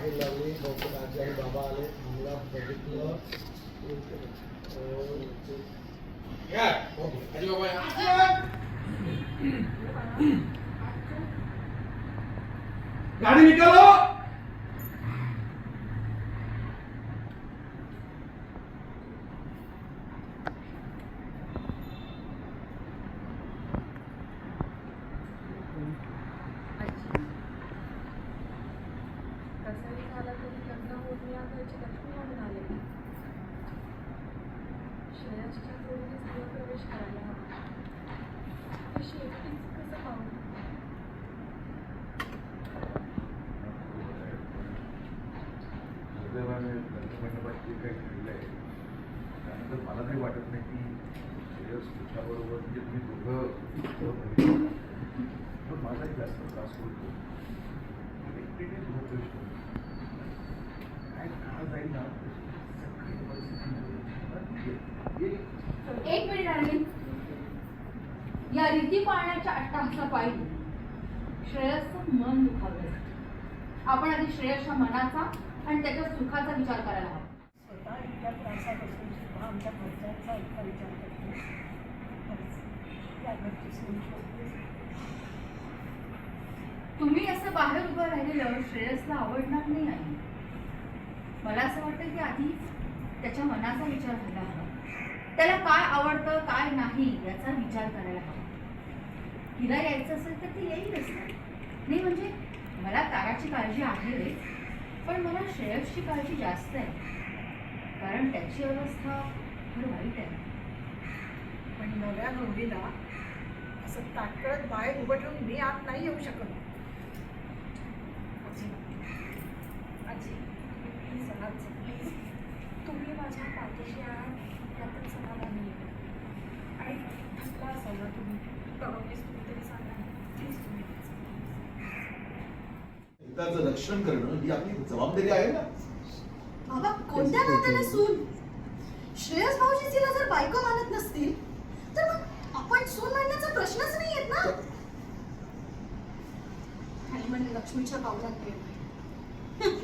बाहेर लावली बहुतेक आजी आणि बाबा आले. मला बघितलं. गाड़ी निकालो कसंही झालं तरी लग्न होत या घरची लक्ष्मी म्हणून आले श्रेयसच्या जोडीने गृहप्रवेश करायला हवा अशी एकटीच कसं पाहू दुर्दैवाने लग्नमंडपात जे काही घडलं आहे त्यानंतर मला तरी वाटत नाही की श्रेयस तुझ्याबरोबर म्हणजे तुम्ही दोघं पण माझाही जास्त त्रास होतो. मी एकटीने गृहप्रवेश करतो काय काळ जाईल ना तशी सगळी परिस्थिती ये- ये- एक मिनिट अरविंद रीती पाळण्याच्या अट्टाहासापायी श्रेयसचं मन दुखावलं. आपण आधी श्रेयसच्या मनाचा आणि त्याच्या सुखाचा विचार करायला हवा. स्वतः इतक्या त्रासात असून सुद्धा आमच्या घरच्यांचा इतका विचार करतो. खरंच या घरची सोयी शोधतेच. तुम्ही असं बाहेर उभं राहिलेलं श्रेयसला आवडणार नाही आहे. मला असं वाटतं की आधी त्याच्या मनाचा विचार व्हायला हवा. त्याला काय आवडतं काय नाही याचा विचार करायला हवा. तिला यायचं असेल तर ती येईलच ना नाही म्हणजे मला ताराची काळजी आहे पण मला श्रेयसची काळजी जास्त आहे. कारण त्याची अवस्था फार वाईट आहे. पण नव्या नवरीला असं ताटकळत बाहेर उभं ठेवून मी आत नाही येऊ शकत. आजी आजी प्लीज आत प्लीज तुम्ही माझ्या पाठीशी आहात यातच समाधानी आणि थकला असाल ना तुम्ही? पिताचं रक्षण करणं ही आपली जबाबदारी आहे ना? बाबा कोणत्या नात्याने सून? श्रेयस भाऊजी तिला जर बायको मानत नसतील तर मग आपण सून म्हणण्याचा प्रश्नच नाही येत ना? आणि म्हणजे लक्ष्मीच्या पावलात प्रेम आहे.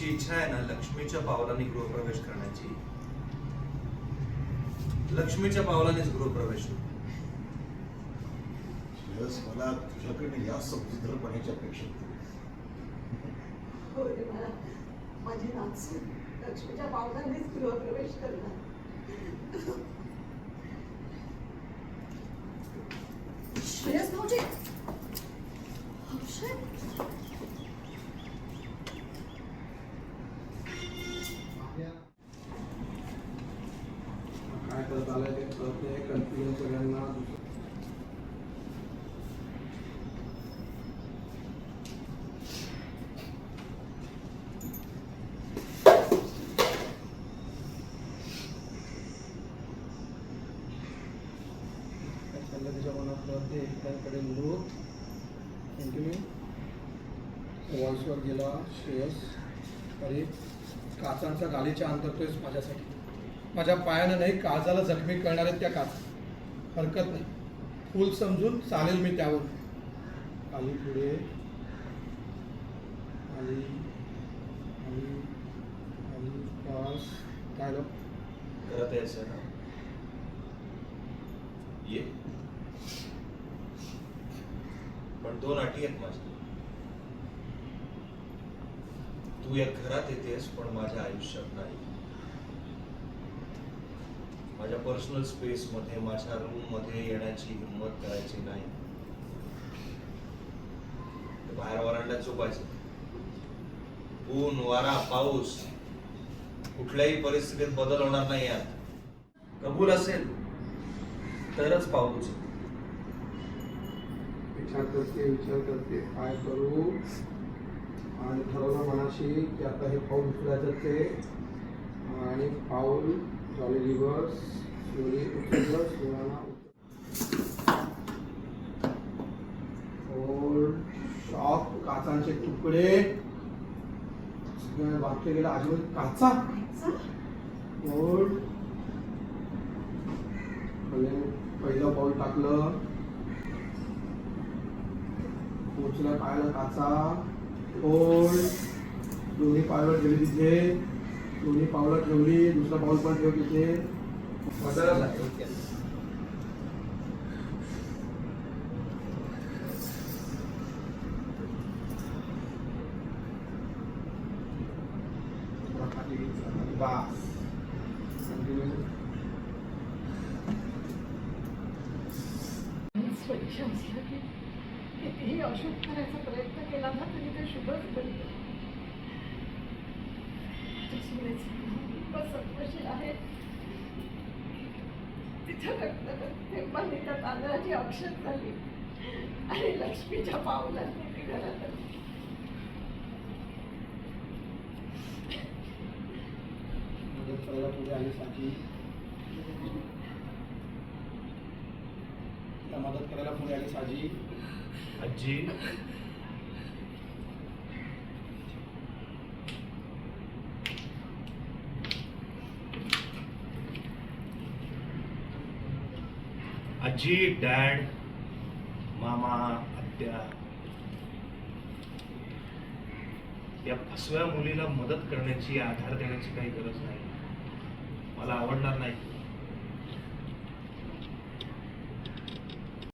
तिची इच्छा आहे ना लक्ष्मीच्या पावलाने गृहप्रवेश करण्याची? लक्ष्मीच्या पावलानेच गृहप्रवेश मला तुझ्याकडे या समजूतदारपणाची अपेक्षा होती. हो माझी नाचून लक्ष्मीच्या पावलांनीच गृहप्रवेश करणार. श्रेयस भाऊजी. अक्षय. काय सगळ्यांना चाललं त्याच्या मनात कळते एकाकडे मृत कंटिन्यू वॉल्सवर गेला श्रेयस अरे काचांचा गालीचा तोच माझ्यासाठी. माझ्या पायानं नाही काळजाला जखमी करणार आहेत त्या काच. हरकत नाही. फूल समजून चालेल मी त्यावर आली पुढे. आली आली आली पास. काय करत आहे ना ये. पण दोन अटी आहेत माझ्या. तू या घरात येतेस पण माझ्या आयुष्यात नाही. माझ्या पर्सनल स्पेस मध्ये माझ्या रूममध्ये येण्याची हिंमत करायची नाही. बाहेर वरांड्यात झोपायचं. ऊन वारा पाऊस कुठल्याही परिस्थितीत बदल होणार नाही यात. कबूल असेल तरच पाऊस विचार करते विचार करते. काय करू? आणि ठरवलं मनाशी की आता हे पाऊल उचलायचं ते. आणि पाऊल चॉलेली बस शिवली काचांचे तुकडे. वाटले गेला आजूबाजू काचा. ओल्ड पहिलं पाऊल टाकलं. पोचला पाहिलं काचा. ओल्ड दोन्ही पायावर गेले तिथे दोन्ही पावलं ठेवली दुसरं पाऊल पण ठेव तिथे. बदलच आहे स्वच्छ असलं की कितीही अशुभ करायचा प्रयत्न केला ना तरी ते शुभच बनतं. आहे तिच्या रक्तात थेंबाने तांदळाची औषध झाली आणि लक्ष्मीच्या पावला ती घरात आली. आणि साठी मदत करायला पुढे आली साजी आजी आजी डॅड मामा आत्या. या फसव्या मुलीला मदत करण्याची आधार देण्याची काही गरज नाही. मला आवडणार नाही.